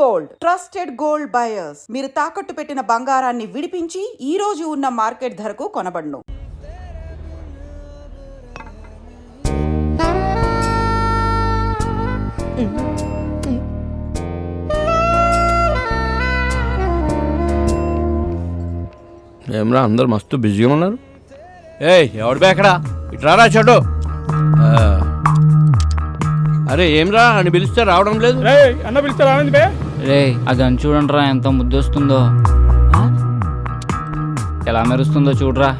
Gold. Trusted gold buyers. మీరు తాకట్టు పెట్టిన బంగారాన్ని విడిపించి ఈ రోజు ఉన్న మార్కెట్ ధరకు కొనబడును. ఏమరా అందరు మస్తు బిజీగా ఉన్నారు? ఏయ్ ఎవడు బేకడా ఇట్రారా చెడు అరే ఏమ్రా అని పిలిస్తే రావడం లేదు? అన్న పిలిస్తే రావింది బే. రే అది అని చూడండిరా ఎంత ముద్దొస్తుందో. ఎలా మెరుస్తుందో చూడరా.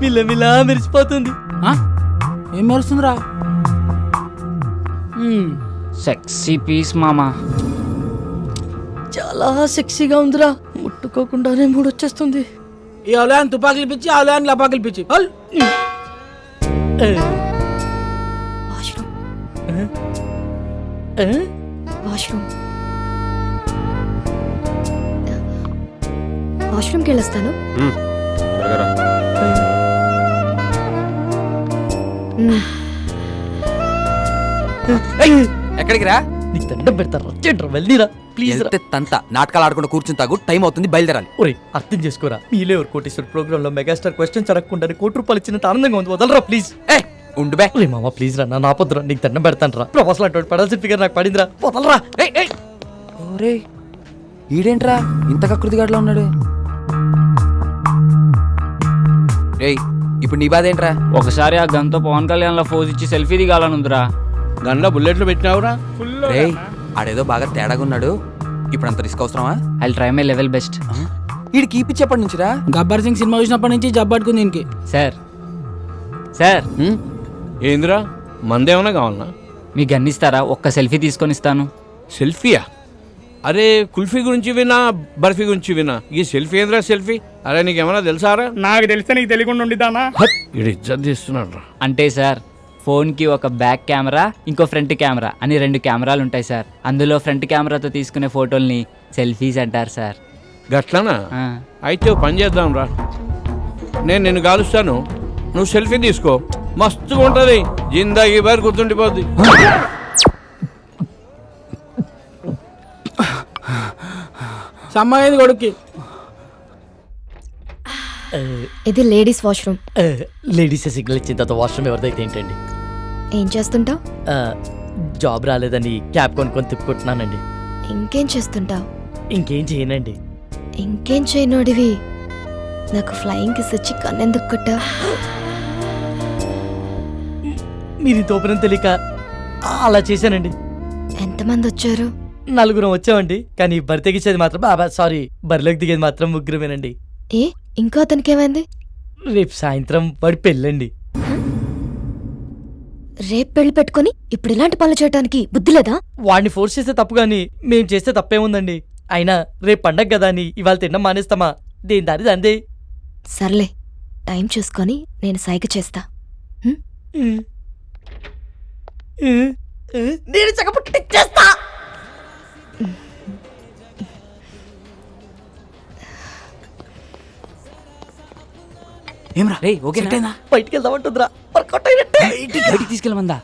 మిల్ల మిల్ల మెరిసిపోతుంది. ఏం మెరుస్తుందిరా? సెక్సీ పీస్ మామా. చాలా సెక్సీగా ఉందిరా. ముట్టుకోకుండానే మూడు వచ్చేస్తుంది ఈ అవలాన్ని తుపాకులు పిచ్చి అవలాన్ని లపాకులు పిచ్చి. వాష్రూమ్? వాష్రూమ్. వాష్రూమ్కి వెళ్ళొస్తాను. ఎక్కడికి రా? నీకు దండం పెడతారా చెడ్రా వెళ్ళిరా ప్లీజ్ రా. తంత. నాటకాలు ఆడుకుంటూ కూర్చుని తాగు టైం అవుతుంది బయలుదేరాలి. ఒరే అర్థం చేసుకోరా మీలే ఎవరు కోటేశ్వర ప్రోగ్రామ్లో మెగాస్టార్ క్వశ్చన్స్ అడగకుండా కోటి రూపాయలు ఇచ్చినంత ఆనందంగా ఉంది వదలరా ప్లీజ్ ఏ ఉండు బే. ఒరే మామ ప్లీజ్ రా నా నాపొద్దురా నీకు దండం పెడతాను రా ప్రొఫెసర్ అటువంటి పడాల్సిన ఫిగర్ నాకు పడిందిరా వదలరా. ఏయ్, ఏయ్. ఓరే ఈడేంట్రా ఇంత కృతిగాడులో ఉన్నాడు? రేయ్ ఇప్పుడు నీ బాధ ఏంట్రా? ఒకసారి ఆ గన్తో పవన్ కళ్యాణ్లో ఫోజ్ ఇచ్చి సెల్ఫీ దిగాలనుందిరా. గండ్ల బుల్లెట్లు పెట్టినావురా? ఫుల్ రేయ్ ఆడేదో బాగా తేడాగా ఉన్నాడు. ఇప్పుడు అంత రిస్క్ అవసరమా? I try my level best ఈడు కీపిచ్చేప్పటి నుంచిరా? గబ్బర్ సింగ్ సినిమా చూసినప్పటి నుంచి జబ్బట్టుకుంది దీనికి సార్ సార్? ఏందిరా? మందేమన్నా కావాలనా? మీ గన్ ఇస్తారా? ఒక్క సెల్ఫీ తీసుకొని ఇస్తాను. సెల్ఫీయా? అరే కుల్ఫీ గురించి వినా బర్ఫీ గురించి వినా ఈ సెల్ఫీ ఏందిరా సెల్ఫీ? అరే నీకేమన్నా తెలుసారా నాకు తెలిస్తే నీకు తెలియకుండా ఉండిద్దానా ఇడు ఇజ్జత్ తీస్తున్నాడు రా. అంటే సార్ ఫోన్కి ఒక బ్యాక్ కెమెరా ఇంకో ఫ్రంట్ కెమెరా అని రెండు కెమెరాలు ఉంటాయి సార్. అందులో ఫ్రంట్ కెమెరాతో తీసుకునే ఫోటోల్ని సెల్ఫీస్ అంటారు సార్. గట్లనా? ఆ. అయితే ఓ పని చేద్దాం రా. నేను నిన్ను కాలుస్తాను. నువ్వు సెల్ఫీ తీసుకో. మస్తుగా ఉంటుంది. జిందాగీ బారి గుర్తుండిపోద్ది. సమ్మాయింది కొడుక్కి. ఇది లేడీస్ వాష్రూమ్. లేడీస్ సిగ్నల్ ఇచ్చిన తర్వాత వాష్రూమ్ ఎవరిదైతే ఏంటండి? ఏం చేస్తుంటావు? జాబ్ రాలేదని క్యాబ్ కొనుక్కొని తిప్పుకుంటున్నానండి. ఇంకేం చేస్తుంటావు? ఇంకేం చేయనండి. ఇంకేం చేయనోడివి? నాకు ఫ్లయింగ్ కిస్ వచ్చి కన్నెందుకు కొట్టా మీరు తోపనం తెలియక అలా చేశానండి. ఎంతమంది వచ్చారు? నలుగురం వచ్చామండి కానీ బరి తెగించేది మాత్రం బాబా సారీ బరిలోకి దిగేది మాత్రం ముగ్గురమేనండి. ఏ? ఇంకో అతనికి ఏమైంది రేపు సాయంత్రం వాడి పెళ్ళండి. రేపు పెళ్ళి పెట్టుకొని ఇప్పుడు ఇలాంటి పనులు చేయడానికి బుద్ధి లేదా? వాడిని ఫోర్స్ చేస్తే తప్పు కానీ మేం చేస్తే తప్పేముందండి? అయినా రేపు పండగ కదా అని ఇవాళ తినడం మానేస్తామా? దేని దారి అందే సర్లే టైం చూసుకొని నేను సైగ చేస్తా. నేను చక్కపుట్టిచ్చేస్తా ఏమ్రా? రేయ్ ఓకేనా? బయటికి వెళ్దామంటుందిరా వర్కౌట్ అయినట్టే. బయటికి తీసుకెళ్ళమందా?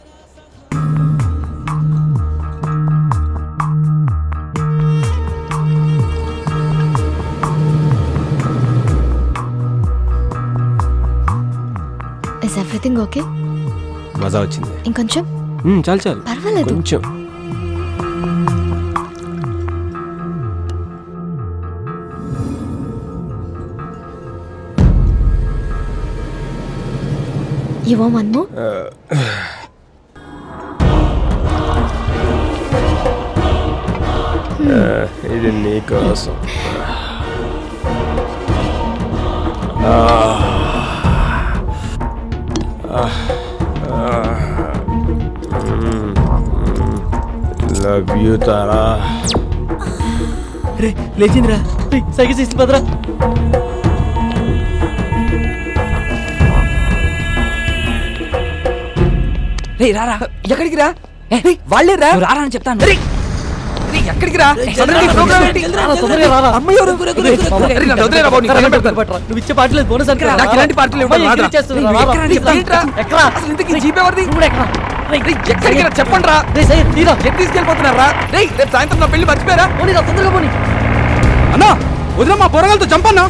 ఇస్ ఎవ్రీథింగ్ ఓకే మజా వచ్చింది. ఇంకొంచెం? చాలు చాలు. పర్వాలేదు. కొంచెం. యు వాంట్ వన్ మోర్ ఇది నీకోసం లవ్ యూ తారా రే లేచిందిరా. సైకిల్ చేసి పదరా. రారా ఎక్కడికి రా వాళ్ళే రా రారా అని చెప్తాను ఎక్కడికి రా. నువ్వు ఇచ్చే బోనస్ నాకు ఇలాంటి పాటలు చెప్పండి రా రే ఎక్కడ తీసుకెళ్ళిపోతున్నారా రేయ్ రేపు సాయంత్రం నా పెళ్ళి మర్చిపోయారా పోనీ రా తొందరగా పోనీ అన్నా వదిన మా పొరగలతో చంపన్నా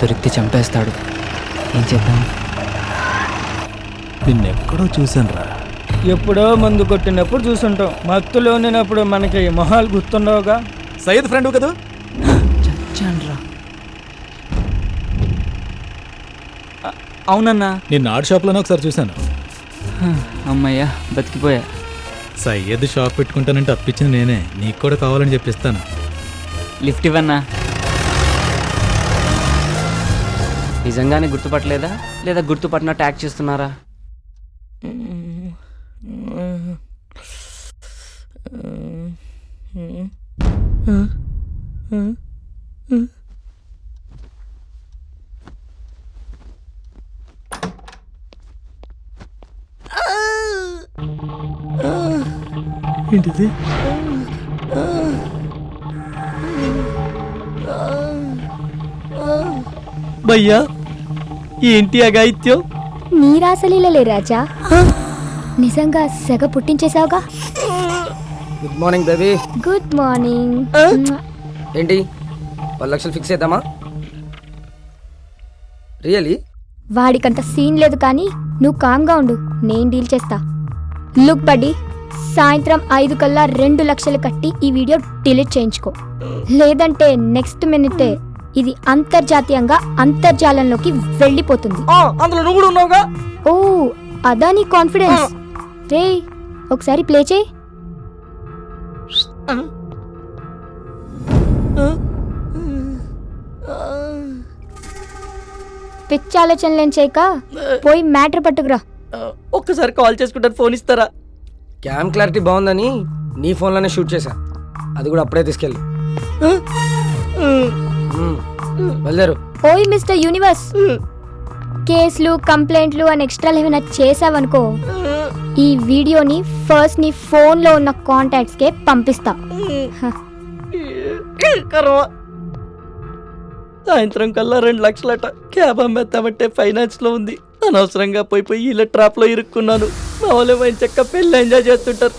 దొరికితే చంపేస్తాడు ఏం చేద్దాం నిన్నెక్కడో చూశాను రా ఎప్పుడో మందు కొట్టినప్పుడు చూసుంటాం. మత్తులో ఉండినప్పుడు మనకి మొహాలు గుర్తుండవుగా. సయ్యద్ ఫ్రెండ్ కదా? చచ్చాన్రా. అవునన్నా. నిన్న ఆర్ట్ షాప్లోనే ఒకసారి చూశాను. అమ్మయ్యా బతికిపోయా. సయ్యద్ షాప్ పెట్టుకుంటానంటే అప్పించింది నేనే. నీకు కూడా కావాలని చెప్పిస్తాను. లిఫ్ట్ ఇవ్వన్నా? నిజంగానే గుర్తుపట్టలేదా? లేదా గుర్తుపట్టిన ట్యాగ్ చేస్తున్నారా? ఏంటిది? భయ్యా ఏంటి అగాయిత్యం నీ రాసలీలలే రాజా. నిజంగా సెగ పుట్టించేశావుగా? Good morning baby good morning ఏంటి? పది లక్షలు ఫిక్స్ చేద్దామా? రియలీ వాడికంత సీన్ లేదు కానీ నువ్వు కామ్గా ఉండు నేను డీల్ చేస్తా. లుక్ బడ్డీ సాయంత్రం ఐదు కల్లా రెండు లక్షలు కట్టి ఈ వీడియో డిలీట్ చేయించుకో. లేదంటే నెక్స్ట్ మినిటే ఇది అంతర్జాతీయంగా అంతర్జాలంలోకి వెళ్ళిపోతుంది. ఆ, అందులో నువ్వు కూడా ఉన్నావుగా? ఓ అదా నీ కాన్ఫిడెన్స్. రే ఒకసారి ప్లే చేయి. పిచ్చి ఆలోచనలేం చేయక పోయి మ్యాటర్ పట్టుకురా. ఒక్కసారి కాల్ చేసుకుంటాను ఫోన్ ఇస్తారా? క్యామ్ క్లారిటీ బాగుందని నీ ఫోన్లోనే షూట్ చేశా. అది కూడా అప్పుడే తీసుకెళ్ళి. బయలుదేరు ఓయ్ మిస్టర్ యూనివర్స్. కేసులు కంప్లైంట్లు అని ఎక్స్ట్రాలు ఏమైనా చేసావనుకో ఈ వీడియోని ఫస్ట్ నీ ఫోన్లో ఉన్న కాంటాక్ట్స్కే పంపిస్తా. సాయంత్రం కల్లా రెండు లక్షలట క్యాబ్ అమ్మేద్దామంటే ఫైనాన్స్లో ఉంది. అనవసరంగా పోయి పోయి ఇలా ట్రాప్లో ఇరుక్కున్నాను. మా వాళ్ళు మంచి చెక్క పెళ్ళి ఎంజాయ్ చేస్తుంటారు.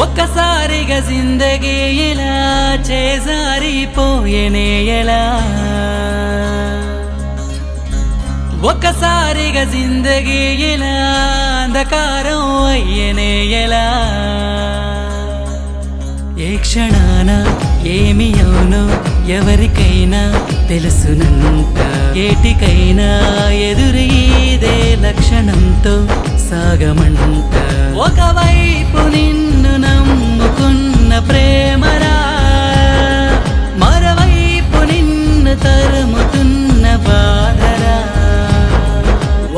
ఒక్కసారిగా జిందగీ ఇలా చేజారిపోయేనే ఎలా? ఒక్కసారిగా జిందగీ ఇలా అంధకారం అయ్యనే ఎలా? ఏ క్షణాన ఏమి అవును ఎవరికైనా తెలుసునంత. ఏటికైనా ఎదురీదే లక్షణంతో సాగమంట ఒకవైపు నిన్ను నమ్ముకున్న ప్రేమరా మరోవైపు నిన్ను తరుముతున్న బాధరా.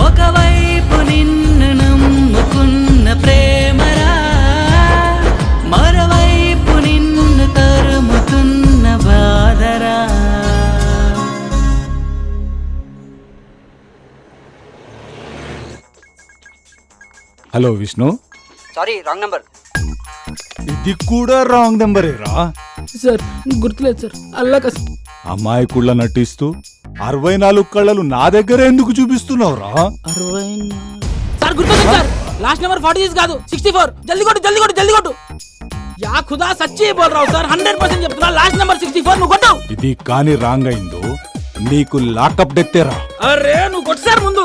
ఒకవైపు నిన్ను నమ్ముకున్న ప్రేమరా మరోవైపు నిన్ను తరుముతున్న బాధరా. Hello Vishnu. Sorry wrong number ఇది కూడా రాంగ్ నెంబరే రా సార్ గుర్తులేదు సార్. అల్లా కస్ అమాయకుళ్ళ నటిస్తూ అరవై నాలుగు కళ్ళలు నా దగ్గర ఎందుకు చూపిస్తున్నావు రా అరవై సార్ గుర్తొచ్చింది sir. Last number forty six కాదు సిక్స్టీ ఫోర్ జల్దీ కొట్టు జల్దీ కొట్టు జల్దీ కొట్టు. యా ఖుదా సచ్చి బోల్ రావు సార్ హండ్రెడ్ పర్సెంట్ చెప్తున్నా. లాస్ట్ నెంబర్ సిక్స్టీ ఫోర్ నువ్వు కొట్టావు ఇది కాని రాంగ్ అయిందో నీకు లాకప్ డెత్తేరా? అరే నువ్వు కొట్టు సార్ ముందు.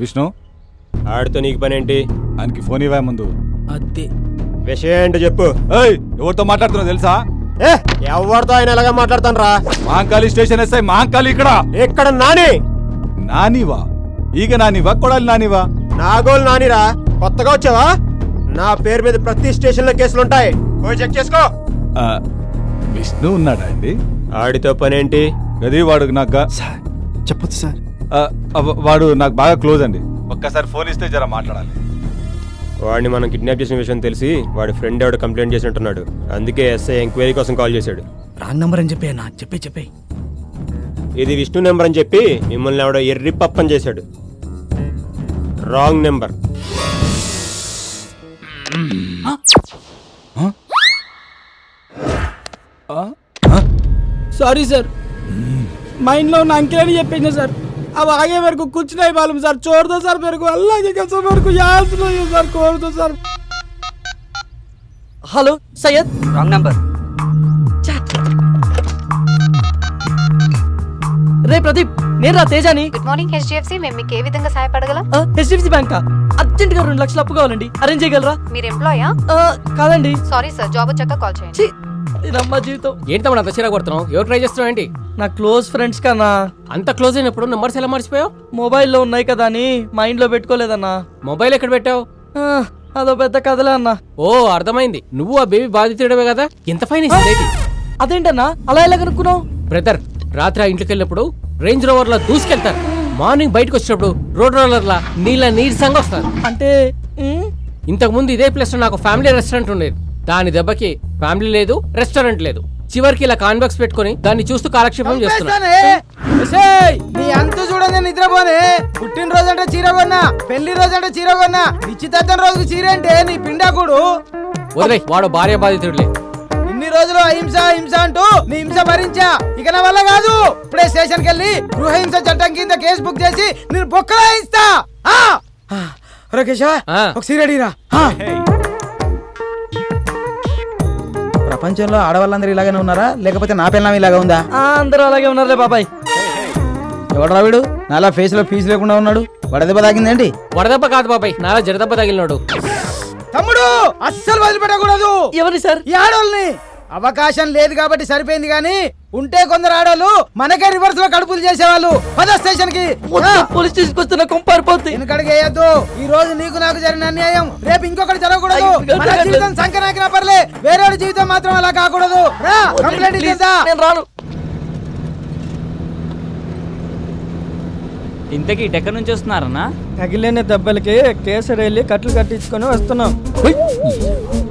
విష్ణు? ఆడితో నీకు పని ఏంటి ఆయనకి ఫోన్ ఇవ్వా ముందు. అదే విషయం ఏంటో చెప్పు. ఏయ్ ఎవరితో మాట్లాడుతున్నావు తెలుసా? ఏ ఎవరితో ఆయన ఎలాగా మాట్లాడతాను రా మహంకాళి స్టేషన్ ఎస్ఐ మహంకాళి ఇక్కడ? ఇక్కడ నాని? నానివా? ఈగ నానివా కొడాలి నానివా? నాగోలు నానిరా. కొత్తగా వచ్చావా? నా పేరు మీద ప్రతి స్టేషన్లో కేసులు ఉంటాయి. పోయి చెక్ చేసుకో. ఆ, విష్ణు ఉన్నాడా అండి? ఆడితో పనేంటి? గది వాడు నాకు చెప్పొచ్చు సార్. వాడు నాకు బాగా క్లోజ్ అండి. ఒక్కసారి ఫోన్ ఇస్తే జర మాట్లాడాలి. వాడిని మనం కిడ్నాప్ చేసిన విషయం తెలిసి వాడి ఫ్రెండ్ ఎవడు కంప్లైంట్ చేసినట్టున్నాడు. అందుకే ఎస్ఐ ఎంక్వైరీ కోసం కాల్ చేశాడు. రాంగ్ నంబర్ అని చెప్పి అన్న చెప్పే చెప్పే. ఇది విష్ణు నెంబర్ అని చెప్పి మిమ్మల్ని ఎవడో ఎర్రి పప్పని చేశాడు. Wrong number. Sorry sir. మైండ్లో ఉన్న అంకెల్ అని చెప్పేసిన సార్. अब आगे मेरे को कुछ नहीं मालूम सर छोड़ दो सर मेरे को अल्लाह की कसम मेरे को याद नहीं है सर छोड़ दो sir hello Syed wrong number రే ప్రదీప్ నేను రా తేజాని గుడ్ మార్నింగ్ హెచ్డిఎఫ్సి మేము మీకు ఏ విధంగా సహాయపడగలం హెచ్డిఎఫ్సి బ్యాంక్ అర్జెంట్ గా రెండు లక్షలు అప్పు కావాలండి అరేంజ్ చేయగలరా మీరు ఎంప్లాయా ఆ, కాదండి సారీ సార్ జాబ్ వచ్చాక కాల్ చేయండి ఛీ, ఇదమ్మా జీవితం. ఏంటి తమ్ముడు అంత చీర కొడుతున్నావు ఎవరు ట్రై చేస్తున్నావు ఏంటి? నా క్లోజ్ ఫ్రెండ్స్ కన్నా. అంత క్లోజ్ అయినప్పుడు నెంబర్స్ ఎలా మర్చిపోయావు? మొబైల్లో ఉన్నాయి కదా అని మైండ్లో పెట్టుకోలేదన్నా. మొబైల్ ఎక్కడ పెట్టావు? ఆ, అదో పెద్ద కథలే అన్నా. ఓ అర్థమైంది. నువ్వు ఆ బేబీ బాధితుడమే కదా? ఎంత ఫైన్ ఇస్తుంది అదేంటన్నా? అలా ఎలా కనుక్కున్నావు? బ్రదర్ రాత్రి ఆ ఇంటికి వెళ్ళినప్పుడు రేంజ్ రోవర్ లా దూసుకెళ్తారు. మార్నింగ్ బయటకు వచ్చినప్పుడు రోడ్ రోలర్ లా నీళ్ళ నీరసంగా వస్తారు. అంటే ఉమ్, ఇంతకు ముందు ఇదే ప్లేస్లో నాకు ఫ్యామిలీ రెస్టారెంట్ ఉండేది. దాని దెబ్బకి ఫ్యామిలీ లేదు రెస్టారెంట్ లేదు. చివరికి ఇలా కాన్బాక్స్ పెట్టుకొని దాన్ని చూస్తూ కాలక్షేపం చేస్తున్నా నీ అంత చూడని నిద్రపోనే. పుట్టినరోజు అంటే చీర కొన్నా పెళ్ళి రోజు అంటే చీర కొన్నా నిశ్చితార్థం రోజుకి చీర అంటే నీ పిండాకుడు. వదిలే వాడు భార్య బాధితుడులే. ఇన్ని రోజులు అహింస హింస అంటూ నీ హింస భరించా. ఇక నా వల్ల కాదు. ఇప్పుడే స్టేషన్కి వెళ్ళి గృహహింస చట్టం కింద కేసు బుక్ చేసి నేను బొక్కలా ఇస్తా. కేశవ ఆ. ఒక సీరడీరా ప్రపంచంలో ఆడవాళ్ళందరూ ఇలాగనే ఉన్నారా? లేకపోతే నా పిల్లం ఇలాగా ఉందా? అందరూ అలాగే ఉన్నారులే బాబాయ్. ఎవడు రావిడు నాలా ఫేస్లో ఫీజు లేకుండా ఉన్నాడు. వడదెబ్బ తాగిందేంటి? వడదెబ్బ కాదు బాబాయ్ నాలా జడదెబ్బ తగిలినాడు. తమ్ముడు అస్సలు వదిలిపెట్టకూడదు. ఎవరిని సార్? ఈ ఆడోళ్ళని. అవకాశం లేదు కాబట్టి సరిపోయింది కానీ ఉంటే కొందరు ఆడోళ్ళు మనకే రివర్స్లో కడుపులు చేసేవాళ్ళు. పద స్టేషన్కి. పోలీస్ స్టేషన్ వస్తున్న కొంపారిపోద్ది. వెనకడికి వేయద్దు. ఈ రోజు నీకు నాకు జరిగిన అన్యాయం. రేపు ఇంకొకటి జరగకూడదు. మన జీవితం సంకనాకినా పర్లే. వేరే జీవితం మాత్రం అలా కాకూడదు. రా కంప్లైంట్ నేను రాను. ఇంతకీ ఇటెక్కడి నుంచి వస్తున్నారన్నా? తగిలిన దెబ్బలకి కేసరి వెళ్ళి కట్లు కట్టించుకొని వస్తున్నాం.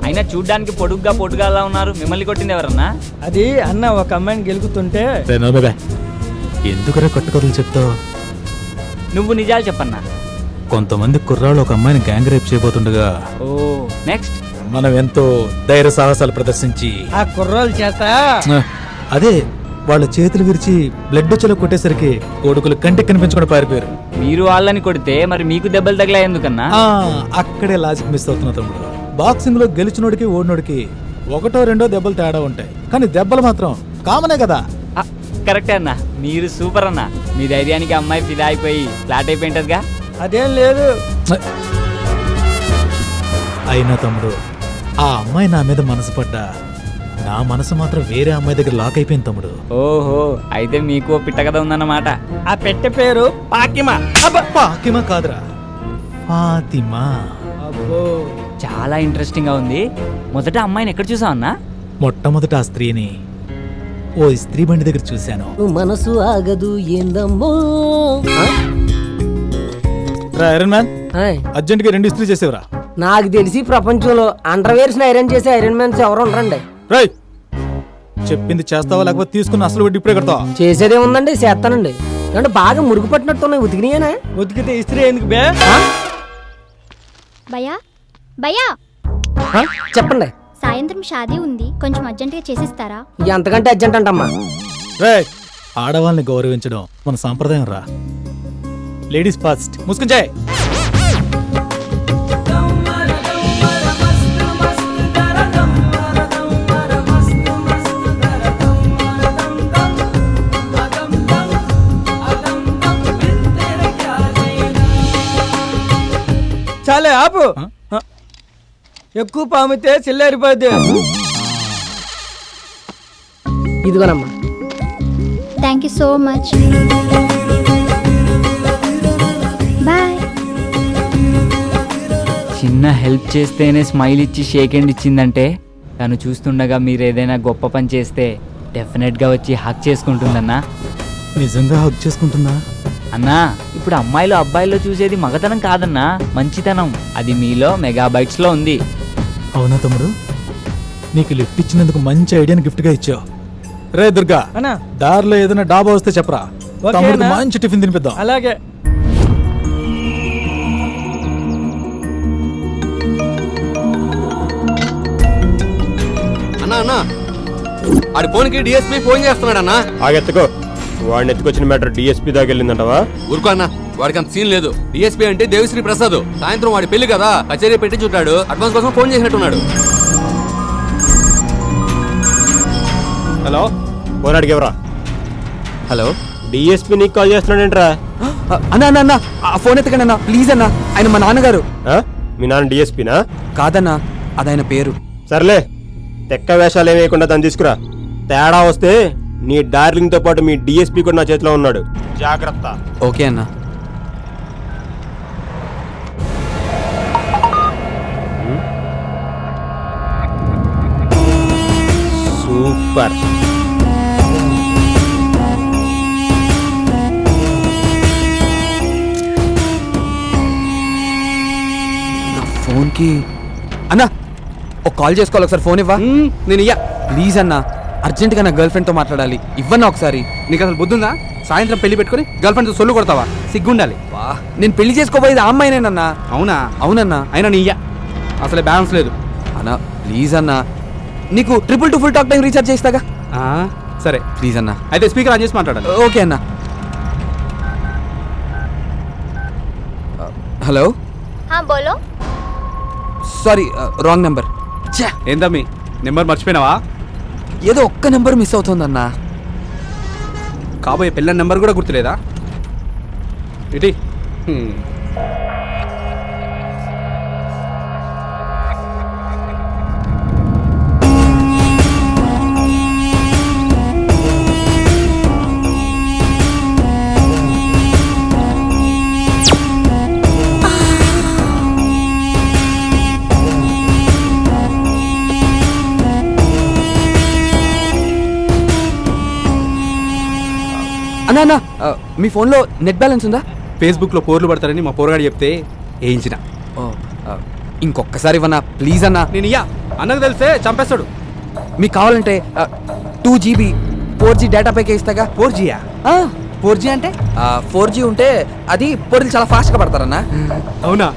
అయినా చూడ్డానికి పొడుగ్గా పొడుగా అలా ఉన్నారు? మిమ్మల్ని కొట్టింది ఎవరన్నా? అది అన్న ఒక అమ్మాయిని గెలుకుతుంటే ఎందుకురా కట్టుకథలు చెప్తావు? నువ్వు నిజాలు చెప్పన్నా. కొంతమంది కుర్రాళ్ళు ఒక అమ్మాయిని గ్యాంగ్ రేప్ చేయబోతుండగా ఓ నెక్స్ట్ మనం ఎంతో ధైర్య సాహసాలు ప్రదర్శించి ఆ కుర్రోల చేత అదే వాళ్ళ చేతులు విరిచి బ్లడ్ వచ్చేలా కొట్టేసరికి కొడుకులు కంటికి కనిపించకుండా పారిపోయారు. మీరు వాళ్ళని కొడితే మరి మీకు దెబ్బలు తగిలా ఎందుకన్నా? ఆ, అక్కడే లాజిక్ మిస్ అవుతున్నా తమ్ముడు. బాక్సింగ్లో గెలిచినోడికి ఓడినోడికి ఒకటో రెండో దెబ్బలు తేడా ఉంటాయి. కానీ దెబ్బలు మాత్రం కామనే కదా. ఆ, కరెక్టే అన్న. మీరు సూపర్ అన్న. మీ ధైర్యానికి అమ్మాయి ఫిదా అయిపోయి ఫ్లాట్ అయిపోయింటదిగా. అదేం లేదు. అయినా తమ్ముడు ఆ అమ్మాయి నా మీద మనసు పడ్డా. నా మనసు మాత్రం వేరే అమ్మాయి దగ్గర లాక్ అయిపోయింది తమ్ముడు. ఓహో అయితే మీకు ఓ పిట్ట కథ ఉందన్నమాట. ఆ పెట్టె పేరు పాకిమా. ఫాతిమా కాదురా. ఫాతిమా. అబ్బో. చాలా ఇంట్రెస్టింగ్గా ఉంది. మొదట అమ్మాయిని ఎక్కడ చూసావు అన్నా? మొట్టమొదట ఆ స్త్రీని ఓ స్త్రీ బండి దగ్గర చూశాను. మనసు ఆగదు ఏందమ్మో. ఐరన్ మ్యాన్ అర్జెంట్గా రెండు ఇస్త్రీ చేసేవరా? నాకు తెలిసి ప్రపంచంలో అండర్వేర్స్ ఐరన్ చేసే ఐరన్ మ్యాన్స్ ఎవరు ఉండరండి. రై చెప్పింది చేస్తావా లేకపోతే తీసుకున్న అసలు వడ్డీ ఇప్పుడే కడతావా? చేసేదే ఉందండి చేస్తానండి. అంటే బాగా మురుగు పట్టినట్టున్నాయి ఉతికినాయనా? ఉతికితే ఇస్త్రీ ఎందుకు బే? భయా భయా చెప్పండి. సాయంత్రం షాదీ ఉంది. కొంచెం అర్జెంటుగా చేసిస్తారా? ఎంతకంటే అర్జెంట్ అంటమ్మా. రే ఆడవాళ్ళని గౌరవించడం మన సాంప్రదాయం రా. Ladies first. ముసుకుంచాయ్ చాలే ఆపు. ఎక్కువ పామితే చిల్లరిపోద్ది. ఇదిగోనమ్మా. Thank you so much boy చిన్న హెల్ప్ చేస్తేనే స్మైల్ ఇచ్చి షేక్ హ్యాండ్ ఇచ్చిందంటే తను చూస్తుండగా మీరు ఏదైనా గొప్ప పని చేస్తే డెఫినెట్గా వచ్చి హక్ చేసుకుంటుందన్నా. నిజంగా హక్ చేసుకుంటుందా? అన్నా ఇప్పుడు అమ్మాయిలు అబ్బాయిల్లో చూసేది మగతనం కాదన్నా మంచితనం. అది మీలో మెగాబైట్స్లో ఉంది. అవునా తమ్ముడు? నీకు లిఫ్ట్ ఇచ్చినందుకు మంచి ఐడియాని గిఫ్ట్గా ఇచ్చావు. రే దుర్గా అన్నా. దారిలో ఏదైనా డాబా వస్తే చెప్పరా? ఓకే తమ్ముడికి అన్నా. మంచి టిఫిన్ తినిపిద్దాం. అలాగే. అన్నా అన్నా. ఆడి ఫోన్కి డిఎస్పీ ఫోన్ చేస్తున్నాడు అన్నా. ఆగెత్తుకో. వాడిని ఎత్తుకొచ్చిన మ్యాటర్ డిఎస్పీ దాకా వెళ్ళిందంటవా? ఊరుకో అన్న. వాడికి అంత సీన్ లేదు. డిఎస్పీ అంటే దేవిశ్రీ ప్రసాద్. సాయంత్రం వాడి పెళ్ళి కదా. కచేరీ పెట్టి చుట్టాడు అడ్వాన్స్ కోసం ఫోన్ చేసినట్టున్నాడు. హలో? ఫోన్ అడిగేవరా? హలో? డిఎస్పీ నీకు కాల్ చేస్తున్నాడేంట్రా? అన్న అన్న అన్న. ఆ ఫోన్ ఎత్తకండి అన్న. ప్లీజ్ అన్న. ఆయన మా నాన్నగారు. ఆ? మీ నాన్న డిఎస్పీనా కాదన్నా. అది ఆయన పేరు. సర్లే. తెక్క వేషాలు వేయకుండా దాన్ని తీసుకురా. తేడా వస్తే నీ డార్లింగ్తో పాటు మీ డిఎస్పీ కూడా నా చేతిలో ఉన్నాడు. జాగ్రత్త. ఓకే అన్న. సూపర్. నా ఫోన్కి అన్నా ఒక కాల్ చేసుకోవాలి ఒకసారి ఫోన్ ఇవ్వా? నేను ఇయ్యా. ప్లీజ్ అన్న అర్జెంట్గా నా గర్ల్ ఫ్రెండ్తో మాట్లాడాలి. ఇవ్వన్నా ఒకసారి. నీకు అసలు బుద్ధుందా? సాయంత్రం పెళ్ళి పెట్టుకుని గర్ల్ ఫ్రెండ్తో సొల్లు కొడతావా? సిగ్గుండాలి. నేను పెళ్ళి చేసుకోబోయేది ఆ అమ్మాయినేనన్నా. అవునా? అవునన్నా. అయినా నీ ఇయ్యా. అసలే బ్యాలెన్స్ లేదు. అన్నా ప్లీజ్ అన్నా నీకు triple two full talk time recharge చేస్తాగా సరే. ప్లీజ్ అన్న. అయితే స్పీకర్ ఆన్ చేసి మాట్లాడాలి ఓకే అన్న. హలో? బోలో. సారీ రాంగ్ నెంబర్ ఏందమ్మి నెంబర్ మర్చిపోయినావా? ఏదో ఒక్క నెంబర్ మిస్ అవుతుందన్నా. కాబోయే పిల్లల నెంబర్ కూడా గుర్తులేదా? ఇటీ. అన్నా అన్నా మీ ఫోన్లో నెట్ బ్యాలెన్స్ ఉందా? ఫేస్బుక్లో పోర్లు పడతారని మా పోరగాడు చెప్తే వేయించిన ఇంకొకసారి ఇవ్వన్నా ప్లీజ్ అన్నా. నేను ఇయ్యా. అన్నకు తెలిస్తే చంపేస్తాడు. మీకు కావాలంటే two GB four G data pack ఇస్తాగా? Four జీయా? ఫోర్ జీ అంటే? ఫోర్ జీ ఉంటే అది పోర్లు చాలా ఫాస్ట్గా పడతారన్నా? అవునా?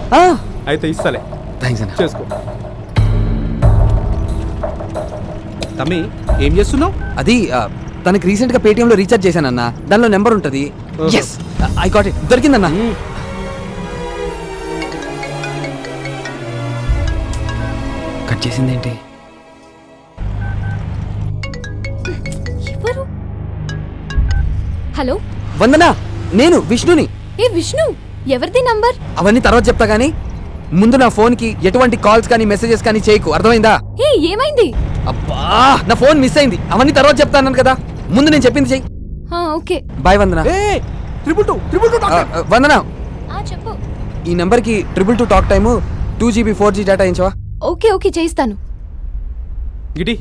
అయితే ఇస్తాలే. థ్యాంక్స్ అన్న. చేసుకో. తమ్మి ఏం చేస్తున్నావు? అది తనకి రీసెంట్గా పేటిఎం లో రీఛార్జ్ చేశానన్న. దానిలో నెంబర్ ఉంటది. ఎస్ ఐ గాట్ ఇట్ దొరికిందన్న. కట్ చేసింది ఏంటి హలో? వందనా నేను విష్ణుని. ఏ విష్ణు? ఎవరిది నంబర్? అవన్నీ తర్వాత చెప్తా గానీ ముందు నా ఫోన్కి ఎటువంటి కాల్స్ కానీ మెసేజెస్ కానీ చేయకు. అర్థమైందా? ఏ ఏమైంది? అబ్బా నా ఫోన్ మిస్ అయింది. అవన్నీ తర్వాత చెప్తాను కదా. ముందు నేను చెప్పింది చెయ్యి. ఆ, ఓకే. బాయ్ వందనా? ట్రిపుల్ టూ ట్రిపుల్ టూ వందనా? ఆ, చెప్పు. ఈ నెంబర్కి triple two talk time two GB four G data ఇచ్చవా okay okay చేయిస్తాను. గిటి.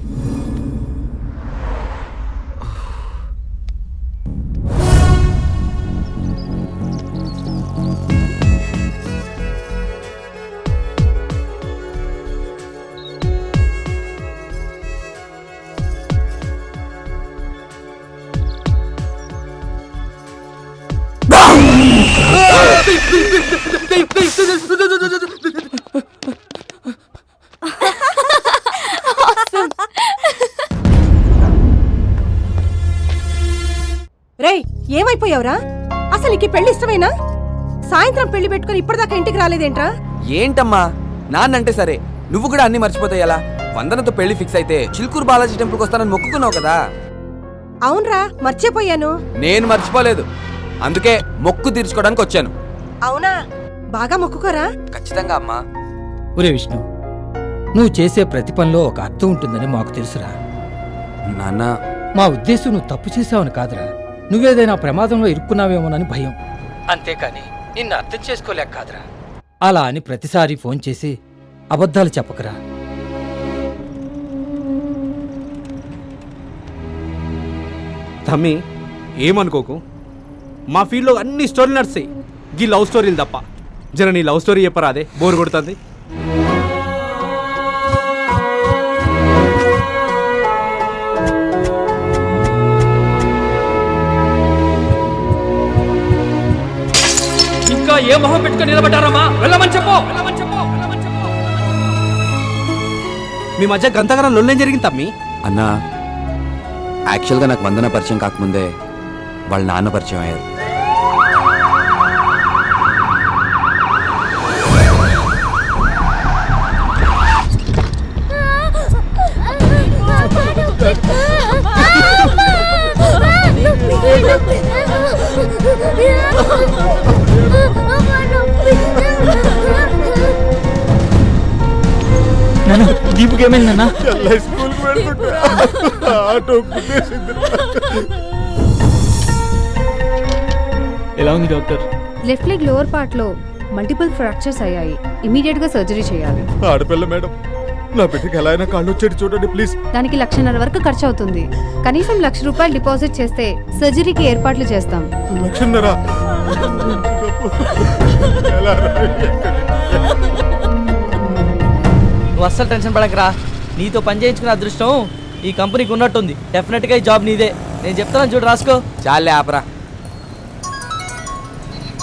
రేయ్ ఏమైపోయావురా? అసలు నీకు పెళ్ళి ఇష్టమేనా? సాయంత్రం పెళ్ళి పెట్టుకుని ఇప్పటిదాకా ఇంటికి రాలేదేంట్రా? ఏంటమ్మా? నాన్నంటే సరే. నువ్వు కూడా అన్ని మర్చిపోతాయి ఎలా? వందనతో పెళ్ళి ఫిక్స్ అయితే చిలుకూరు బాలాజీ టెంపుల్కి వస్తానని మొక్కుకున్నావు కదా. అవునరా మర్చిపోయాను. నేను మర్చిపోలేదు. అందుకే మొక్కు తీర్చుకోవడానికి వచ్చాను. బాగా మొక్కుకోరా? ఖచ్చితంగా అమ్మా. ఒరే విష్ణు నువ్వు చేసే ప్రతి పనిలో ఒక అర్థం ఉంటుందని మాకు తెలుసురా. నాన్న. మా ఉద్దేశం నువ్వు తప్పు చేసావని కాదురా. నువ్వేదైనా ప్రమాదంలో ఇరుక్కున్నావేమోనని భయం. అంతేకాని నిన్ను అర్థం చేసుకోలేక కాదురా. అలా అని ప్రతిసారి ఫోన్ చేసి అబద్ధాలు చెప్పకరా. తమ్మి ఏమనుకోకు? మా ఫీల్డ్లో అన్ని స్టోరీలు నడుస్తాయి గీ లవ్ స్టోరీలు తప్ప. జర నీ లవ్ స్టోరీ చెప్పరా అదే బోర్ కొడుతుంది. ఇంకా ఏ మొహం పెట్టుకొని నిలబడ్డారమ్మా? వెళ్ళమని చెప్పు. వెళ్ళమని చెప్పు మీ మధ్య గంతగరం లొల్లేం జరిగింది తమ్మి? అన్నా యాక్చువల్గా నాకు వందన పరిచయం కాకముందే వాళ్ళ నాన్న పరిచయం అయ్యారు. దీపుకి ఏమైందన్నా ఎలా ఉంది డాక్టర్? లెఫ్ట్ లెగ్ లోవర్ పార్ట్లో మల్టిపుల్ ఫ్రాక్చర్స్ అయ్యాయి. ఇమీడియట్గా సర్జరీ చేయాలి. ఆడపిల్ల మేడం నా బిడ్డకి ఎలా అయినా కాళ్ళు వచ్చేది చూడండి ప్లీజ్. దానికి లక్షన్నర వరకు ఖర్చు అవుతుంది కనీసం లక్ష రూపాయలు డిపాజిట్ చేస్తే సర్జరీకి ఏర్పాట్లు చేస్తాం. లక్షన్నరా? నువ్వు అస్సలు టెన్షన్ పడకరా. నీతో పని చేయించుకునే అదృష్టం ఈ కంపెనీకి ఉన్నట్టుంది. డెఫినెట్గా ఈ జాబ్ నీదే. నేను చెప్తాను చూడు రాసుకో. చాలే ఆపరా.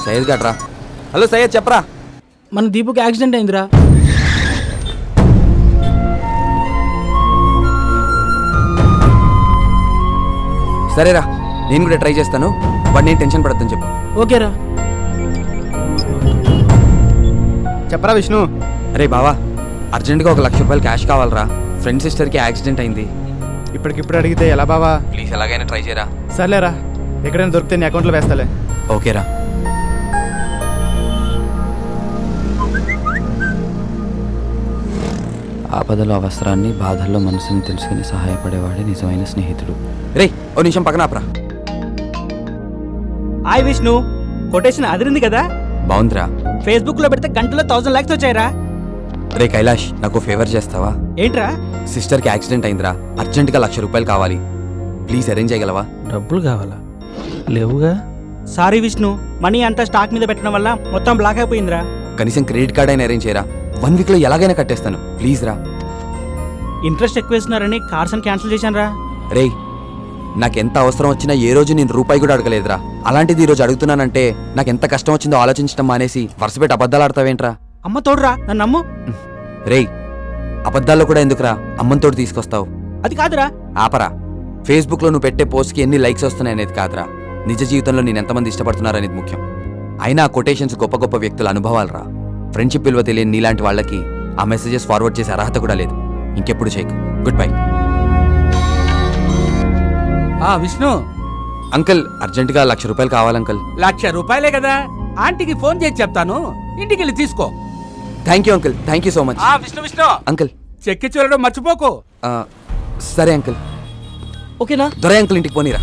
సయ్యద్ గట్రా. హలో సయ్యద్ చెప్పరా. మన దీపుకి యాక్సిడెంట్ అయిందిరా. సరేరా నేను కూడా ట్రై చేస్తాను. బట్ నేను టెన్షన్ పడద్దని చెప్పు. ఓకేరా. చెప్పరా విష్ణు. అరే బావా అర్జెంట్గా ఒక లక్ష రూపాయలు క్యాష్ కావాలరా. ఫ్రెండ్ సిస్టర్కి యాక్సిడెంట్ అయింది. ఇప్పటికిప్పుడు అడిగితే ఎలా బావా? ప్లీజ్ ఎలాగైనా ట్రై చేయరా. సర్లేరా ఎక్కడైనా దొరికితే నీ అకౌంట్లో వేస్తాలే. ఓకేరా. ఆపదలో అవసరాన్ని బాధల్లో మనసుని తెలుసుకుని సహాయపడేవాడే నిజమైన స్నేహితుడు. రే ఓ నిమిషం పక్కన ఆపరా. హాయ్ విష్ణు కొటేషన్ అదిరింది కదా? బాగుందిరా ఫేస్బుక్లో పెడితే గంటలో థౌసండ్ లాక్స్ వచ్చాయిరా. రే కైలాష్ నాకు ఫేవర్ చేస్తావా? ఏంట్రా? సిస్టర్కి యాక్సిడెంట్ అయిందిరా. అర్జెంటుగా లక్ష రూపాయలు కావాలి. ప్లీజ్ అరేంజ్ చేయగలవా? డబ్బులు కావాలా? లేవుగా? సారీ విష్ణు మనీ అంతా స్టాక్ మీద పెట్టడం వల్ల మొత్తం బ్లాక్ అయిపోయిందిరా. కనీసం క్రెడిట్ కార్డ్ అయినా అరేంజ్ చేయరా? వన్ వీక్లో ఎలాగైనా కట్టేస్తాను. ప్లీజ్ రా. ఇంట్రెస్ట్ ఎక్కువ ఇస్తున్నారని కార్స్ అని క్యాన్సిల్ చేశాను రా రే నాకు ఎంత అవసరం వచ్చినా ఏ రోజు నేను రూపాయి కూడా అడగలేదురా. అలాంటిది ఈ రోజు అడుగుతున్నానంటే నాకు ఎంత కష్టం వచ్చిందో ఆలోచించడం మానేసి వరుసపెట్టి అబద్ధాలు ఆడతావేంట్రా? అమ్మ తోడురా నన్ను నమ్ము. రేయ్ అబద్ధాల్లో కూడా ఎందుకురా అమ్మంతోటి తీసుకొస్తావు? అది కాదురా. ఆపరా. ఫేస్బుక్లో నువ్వు పెట్టే పోస్ట్కి ఎన్ని లైక్స్ వస్తున్నాయి అనేది కాదురా. నిజ జీవితంలో నేను ఎంతమంది ఇష్టపడుతున్నారనేది ముఖ్యం. అయినా ఆ కొటేషన్స్ గొప్ప గొప్ప వ్యక్తుల అనుభవాలరా. ఫ్రెండ్షిప్ విలువ తెలియని నీలాంటి వాళ్ళకి ఆ మెసేజెస్ ఫార్వర్డ్ చేసే అర్హత కూడా లేదు. ఇంకెప్పుడు చేయకు. Good bye. ఆ విష్ణు. అంకుల్ అర్జెంటుగా లక్ష రూపాయలు కావాలి అంకుల్. లక్ష రూపాయలే కదా. ఆంటీకి ఫోన్ చేసి చెప్తాను. ఇంటికి వెళ్ళి తీసుకో. Thank you uncle thank you so much ఆ విష్ణు విష్ణు. అంకుల్ చెక్కి చూడడం మర్చిపోకు. ఆ, సరే అంకుల్ ఓకేనా? దొరై అంకుల్ ఇంటికి పోనీరా.